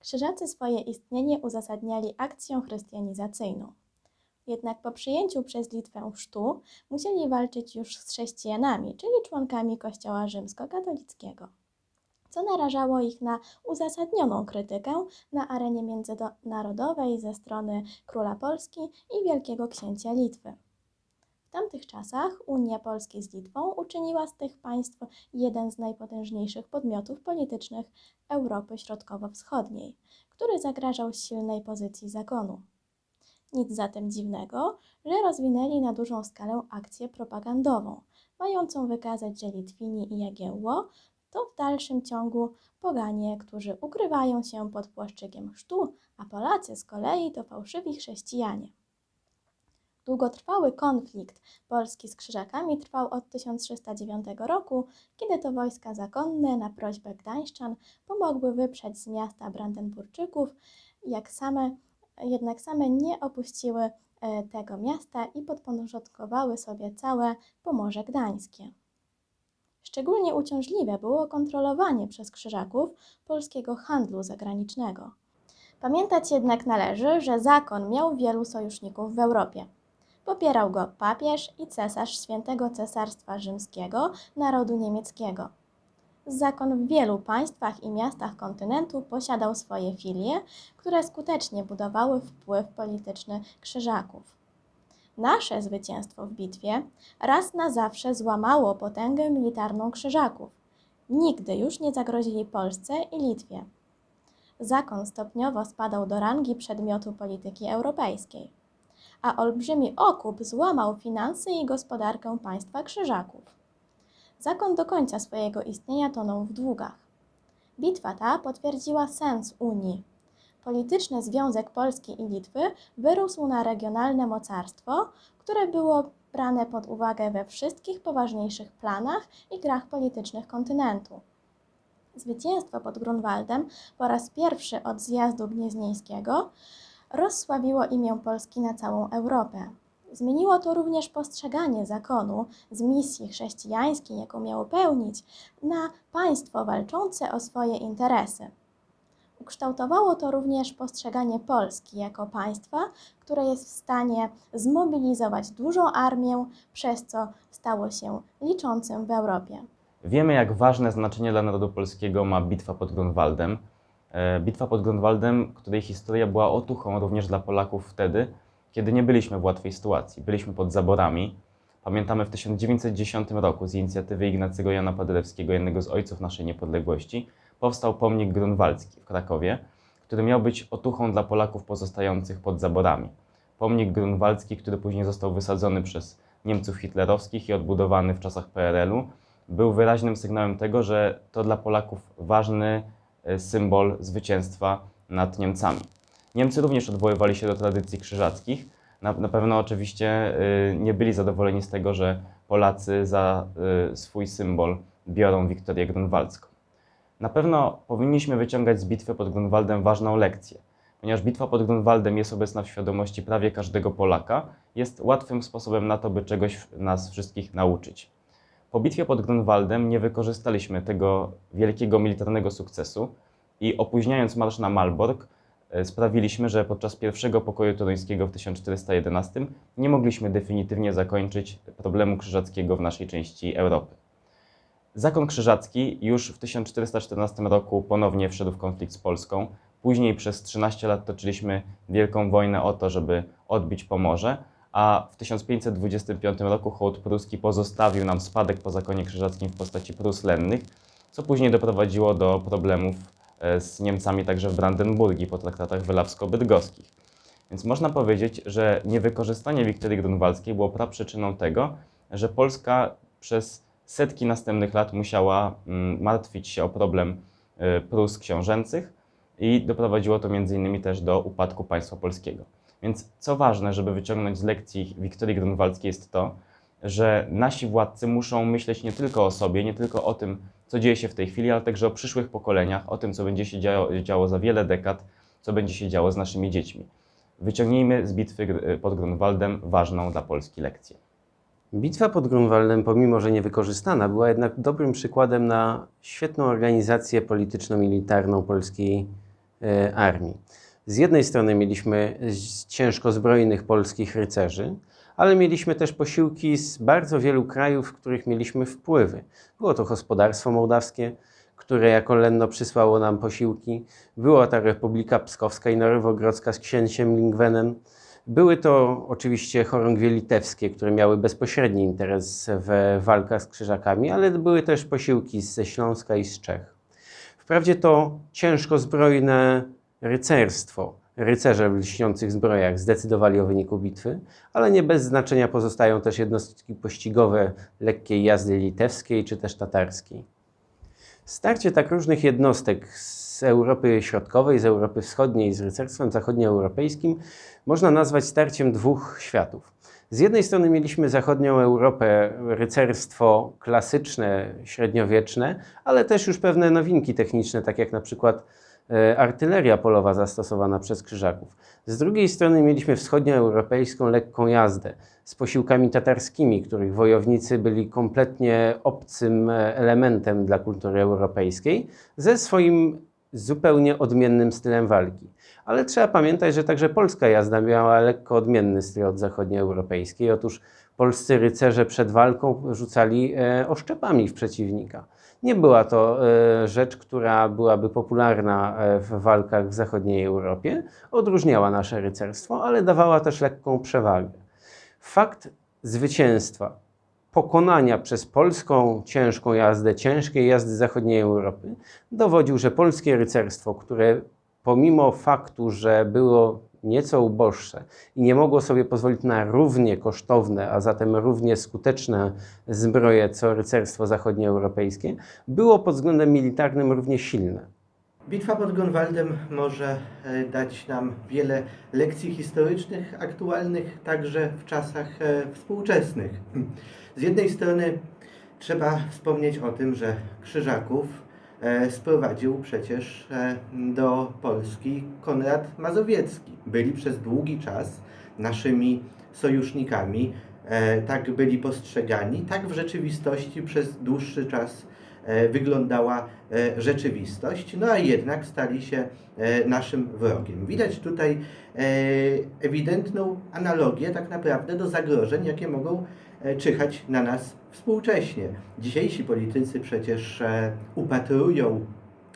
Krzyżacy swoje istnienie uzasadniali akcją chrystianizacyjną. Jednak po przyjęciu przez Litwę chrztu musieli walczyć już z chrześcijanami, czyli członkami Kościoła rzymskokatolickiego, co narażało ich na uzasadnioną krytykę na arenie międzynarodowej ze strony króla Polski i wielkiego księcia Litwy. W tamtych czasach Unia Polski z Litwą uczyniła z tych państw jeden z najpotężniejszych podmiotów politycznych Europy Środkowo-Wschodniej, który zagrażał silnej pozycji zakonu. Nic zatem dziwnego, że rozwinęli na dużą skalę akcję propagandową, mającą wykazać, że Litwini i Jagiełło to w dalszym ciągu poganie, którzy ukrywają się pod płaszczykiem chrztu, a Polacy z kolei to fałszywi chrześcijanie. Długotrwały konflikt Polski z Krzyżakami trwał od 1309 roku, kiedy to wojska zakonne na prośbę Gdańszczan pomogły wyprzeć z miasta Brandenburczyków, jak same, jednak same nie opuściły e, tego miasta i podporządkowały sobie całe Pomorze Gdańskie. Szczególnie uciążliwe było kontrolowanie przez Krzyżaków polskiego handlu zagranicznego. Pamiętać jednak należy, że zakon miał wielu sojuszników w Europie. Popierał go papież i cesarz Świętego Cesarstwa Rzymskiego narodu niemieckiego. Zakon w wielu państwach i miastach kontynentu posiadał swoje filie, które skutecznie budowały wpływ polityczny krzyżaków. Nasze zwycięstwo w bitwie raz na zawsze złamało potęgę militarną krzyżaków. Nigdy już nie zagrozili Polsce i Litwie. Zakon stopniowo spadał do rangi przedmiotu polityki europejskiej a olbrzymi okup złamał finanse i gospodarkę państwa krzyżaków. Zakon do końca swojego istnienia tonął w długach. Bitwa ta potwierdziła sens Unii. Polityczny związek Polski i Litwy wyrósł na regionalne mocarstwo, które było brane pod uwagę we wszystkich poważniejszych planach i grach politycznych kontynentu. Zwycięstwo pod Grunwaldem po raz pierwszy od zjazdu gnieźnieńskiego rozsławiło imię Polski na całą Europę. Zmieniło to również postrzeganie zakonu z misji chrześcijańskiej, jaką miało pełnić, na państwo walczące o swoje interesy. Ukształtowało to również postrzeganie Polski jako państwa, które jest w stanie zmobilizować dużą armię, przez co stało się liczącym w Europie. Wiemy, jak ważne znaczenie dla narodu polskiego ma bitwa pod Grunwaldem. E, Bitwa pod Grunwaldem, której historia była otuchą również dla Polaków wtedy, kiedy nie byliśmy w łatwej sytuacji. Byliśmy pod zaborami. Pamiętamy w 1910 roku z inicjatywy Ignacego Jana Paderewskiego, jednego z ojców naszej niepodległości, powstał pomnik grunwaldzki w Krakowie, który miał być otuchą dla Polaków pozostających pod zaborami. Pomnik grunwaldzki, który później został wysadzony przez Niemców hitlerowskich i odbudowany w czasach PRL-u, był wyraźnym sygnałem tego, że to dla Polaków ważny symbol zwycięstwa nad Niemcami. Niemcy również odwoływali się do tradycji krzyżackich. Na, na pewno oczywiście y, nie byli zadowoleni z tego, że Polacy za y, swój symbol biorą Wiktorię Grunwaldzką. Na pewno powinniśmy wyciągać z bitwy pod Grunwaldem ważną lekcję. Ponieważ bitwa pod Grunwaldem jest obecna w świadomości prawie każdego Polaka, jest łatwym sposobem na to, by czegoś nas wszystkich nauczyć. Po bitwie pod Grunwaldem nie wykorzystaliśmy tego wielkiego militarnego sukcesu i opóźniając marsz na Malbork, e, sprawiliśmy, że podczas pierwszego pokoju toruńskiego w 1411 nie mogliśmy definitywnie zakończyć problemu krzyżackiego w naszej części Europy. Zakon krzyżacki już w 1414 roku ponownie wszedł w konflikt z Polską. Później przez 13 lat toczyliśmy wielką wojnę o to, żeby odbić Pomorze, a w 1525 roku hołd pruski pozostawił nam spadek po zakonie krzyżackim w postaci Prus lennych, co później doprowadziło do problemów e, z Niemcami także w Brandenburgii po traktatach wylawsko-bydgoskich. Więc można powiedzieć, że niewykorzystanie Wiktorii Grunwaldzkiej było praprzyczyną tego, że Polska przez setki następnych lat musiała mm, martwić się o problem y, Prus książęcych i doprowadziło to innymi też do upadku państwa polskiego. Więc co ważne, żeby wyciągnąć z lekcji Wiktorii Grunwaldzkiej jest to, że nasi władcy muszą myśleć nie tylko o sobie, nie tylko o tym, co dzieje się w tej chwili, ale także o przyszłych pokoleniach, o tym, co będzie się działo, działo za wiele dekad, co będzie się działo z naszymi dziećmi. Wyciągnijmy z bitwy y, pod Grunwaldem ważną dla Polski lekcję. Bitwa pod Grunwaldem, pomimo że niewykorzystana, była jednak dobrym przykładem na świetną organizację polityczno-militarną polskiej e, armii. Z jednej strony mieliśmy ciężko zbrojnych polskich rycerzy, ale mieliśmy też posiłki z bardzo wielu krajów, w których mieliśmy wpływy. Było to gospodarstwo mołdawskie, które jako lenno przysłało nam posiłki. Była ta Republika Pskowska i Nowogrodzka z księciem Lingwenem. Były to oczywiście chorągwie litewskie, które miały bezpośredni interes w walkach z krzyżakami, ale były też posiłki ze Śląska i z Czech. Wprawdzie to ciężko zbrojne rycerstwo, rycerze w lśniących zbrojach zdecydowali o wyniku bitwy, ale nie bez znaczenia pozostają też jednostki pościgowe lekkiej jazdy litewskiej czy też tatarskiej. Starcie tak różnych jednostek z Europy Środkowej, z Europy Wschodniej, z rycerstwem zachodnioeuropejskim można nazwać starciem dwóch światów. Z jednej strony mieliśmy zachodnią Europę, rycerstwo klasyczne, średniowieczne, ale też już pewne nowinki techniczne, tak jak na przykład artyleria polowa zastosowana przez krzyżaków. Z drugiej strony mieliśmy wschodnioeuropejską lekką jazdę z posiłkami tatarskimi, których wojownicy byli kompletnie obcym e, elementem dla kultury europejskiej, ze swoim zupełnie odmiennym stylem walki. Ale trzeba pamiętać, że także polska jazda miała lekko odmienny styl od zachodnioeuropejskiej. Otóż polscy rycerze przed walką rzucali e, oszczepami w przeciwnika. Nie była to e, rzecz, która byłaby popularna e, w walkach w zachodniej Europie. Odróżniała nasze rycerstwo, ale dawała też lekką przewagę. Fakt zwycięstwa, pokonania przez polską ciężką jazdę, ciężkiej jazdy zachodniej Europy, dowodził, że polskie rycerstwo, które pomimo faktu, że było nieco uboższe i nie mogło sobie pozwolić na równie kosztowne, a zatem równie skuteczne zbroje co rycerstwo zachodnioeuropejskie, było pod względem militarnym równie silne. Bitwa pod Grunwaldem może e, dać nam wiele lekcji historycznych, aktualnych także w czasach e, współczesnych. Z jednej strony trzeba wspomnieć o tym, że Krzyżaków sprowadził przecież e, do Polski Konrad Mazowiecki. Byli przez długi czas naszymi sojusznikami, e, tak byli postrzegani, tak w rzeczywistości przez dłuższy czas e, wyglądała e, rzeczywistość, no a jednak stali się e, naszym wrogiem. Widać tutaj e, ewidentną analogię tak naprawdę do zagrożeń, jakie mogą e, czyhać na nas współcześnie. Dzisiejsi politycy przecież e, upatrują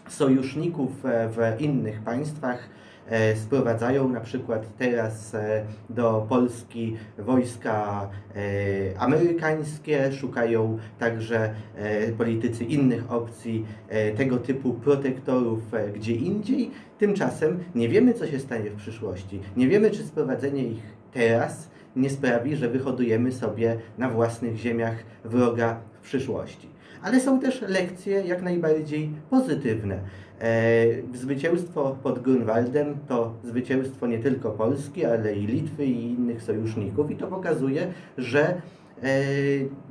sojuszników e, w innych państwach, e, sprowadzają na przykład teraz e, do Polski wojska e, amerykańskie, szukają także e, politycy innych opcji e, tego typu protektorów e, gdzie indziej. Tymczasem nie wiemy, co się stanie w przyszłości. Nie wiemy, czy sprowadzenie ich teraz nie sprawi, że wyhodujemy sobie na własnych ziemiach wroga w przyszłości. Ale są też lekcje jak najbardziej pozytywne. E, zwycięstwo pod Grunwaldem to zwycięstwo nie tylko Polski, ale i Litwy i innych sojuszników i to pokazuje, że e,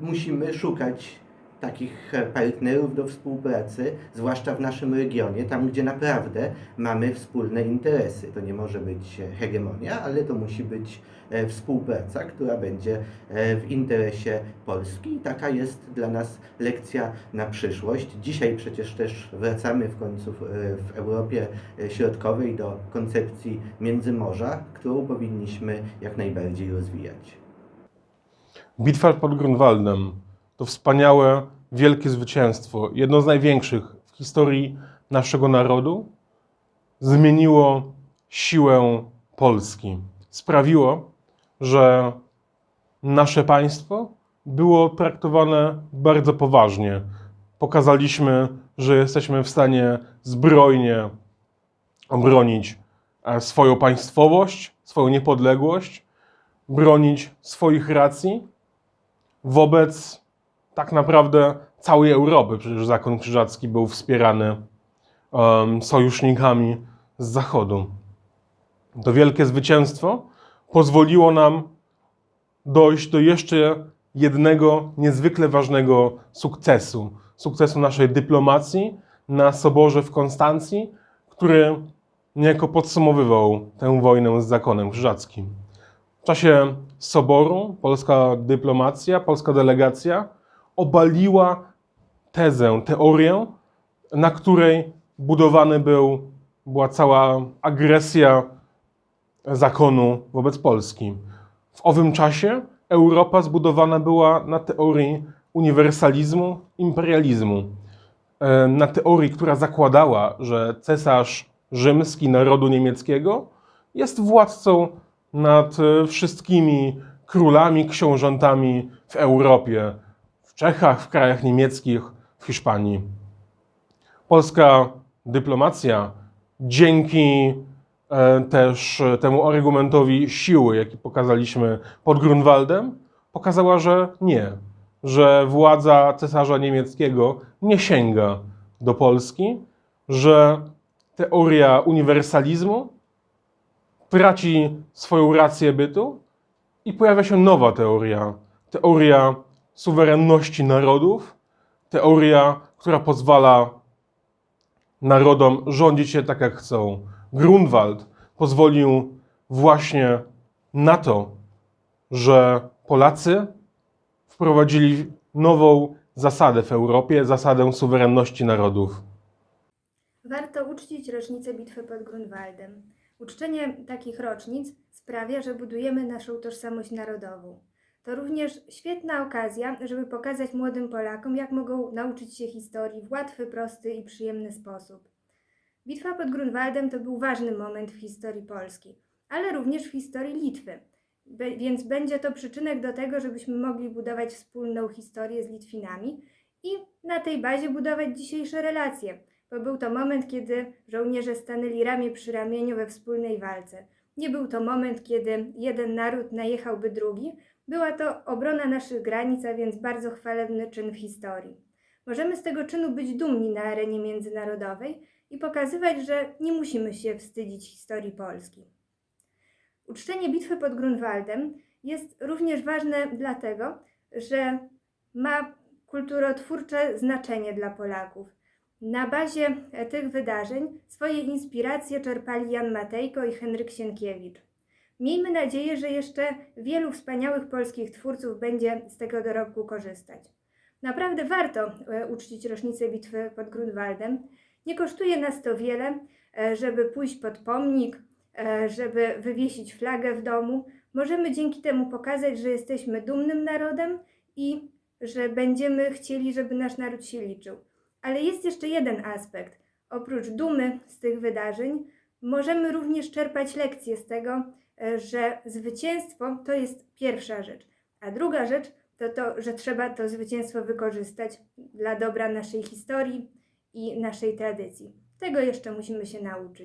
musimy szukać takich partnerów do współpracy, zwłaszcza w naszym regionie, tam gdzie naprawdę mamy wspólne interesy. To nie może być hegemonia, ale to musi być e, współpraca, która będzie e, w interesie Polski i taka jest dla nas lekcja na przyszłość. Dzisiaj przecież też wracamy w końcu w, e, Europie e, Środkowej do koncepcji Międzymorza, którą powinniśmy jak najbardziej rozwijać. Bitwa pod Grunwaldem to wspaniałe, wielkie zwycięstwo, jedno z największych w historii naszego narodu. Zmieniło siłę Polski. Sprawiło, że nasze państwo było traktowane bardzo poważnie. Pokazaliśmy, że jesteśmy w stanie zbrojnie obronić e, swoją państwowość, swoją niepodległość, bronić swoich racji wobec tak naprawdę całej Europy. Przecież zakon krzyżacki był wspierany em, sojusznikami z Zachodu. To wielkie zwycięstwo pozwoliło nam dojść do jeszcze jednego niezwykle ważnego sukcesu. Sukcesu naszej dyplomacji na Soborze w Konstancji, który niejako podsumowywał tę wojnę z zakonem krzyżackim. W czasie Soboru polska dyplomacja, polska delegacja obaliła tezę, teorię, na której budowany był była cała agresja zakonu wobec Polski. W owym czasie Europa zbudowana była na teorii uniwersalizmu, imperializmu. E, Na teorii, która zakładała, że cesarz rzymski narodu niemieckiego jest władcą nad e, wszystkimi królami, książętami w Europie, Czechach, w krajach niemieckich, w Hiszpanii. Polska dyplomacja dzięki e, też e, temu argumentowi siły, jaki pokazaliśmy pod Grunwaldem, pokazała, że nie, że władza cesarza niemieckiego nie sięga do Polski, że teoria uniwersalizmu traci swoją rację bytu i pojawia się nowa teoria, teoria suwerenności narodów, teoria, która pozwala narodom rządzić się tak, jak chcą. Grunwald pozwolił właśnie na to, że Polacy wprowadzili nową zasadę w Europie, zasadę suwerenności narodów. Warto uczcić rocznicę bitwy pod Grunwaldem. Uczczenie takich rocznic sprawia, że budujemy naszą tożsamość narodową. To również świetna okazja, żeby pokazać młodym Polakom, jak mogą nauczyć się historii w łatwy, prosty i przyjemny sposób. Bitwa pod Grunwaldem to był ważny moment w historii Polski, ale również w historii Litwy. Be- więc będzie to przyczynek do tego, żebyśmy mogli budować wspólną historię z Litwinami i na tej bazie budować dzisiejsze relacje, bo był to moment, kiedy żołnierze stanęli ramię przy ramieniu we wspólnej walce. Nie był to moment, kiedy jeden naród najechałby drugi. Była to obrona naszych granic, a więc bardzo chwalebny czyn w historii. Możemy z tego czynu być dumni na arenie międzynarodowej i pokazywać, że nie musimy się wstydzić historii Polski. Uczczenie bitwy pod Grunwaldem jest również ważne dlatego, że ma kulturotwórcze znaczenie dla Polaków. Na bazie e, tych wydarzeń swoje inspiracje czerpali Jan Matejko i Henryk Sienkiewicz. Miejmy nadzieję, że jeszcze wielu wspaniałych polskich twórców będzie z tego dorobku korzystać. Naprawdę warto e, uczcić rocznicę bitwy pod Grunwaldem. Nie kosztuje nas to wiele, e, żeby pójść pod pomnik, żeby wywiesić flagę w domu. Możemy dzięki temu pokazać, że jesteśmy dumnym narodem i że będziemy chcieli, żeby nasz naród się liczył. Ale jest jeszcze jeden aspekt. Oprócz dumy z tych wydarzeń, możemy również czerpać lekcje z tego, e, że zwycięstwo to jest pierwsza rzecz, a druga rzecz to to, że trzeba to zwycięstwo wykorzystać dla dobra naszej historii i naszej tradycji. Tego jeszcze musimy się nauczyć.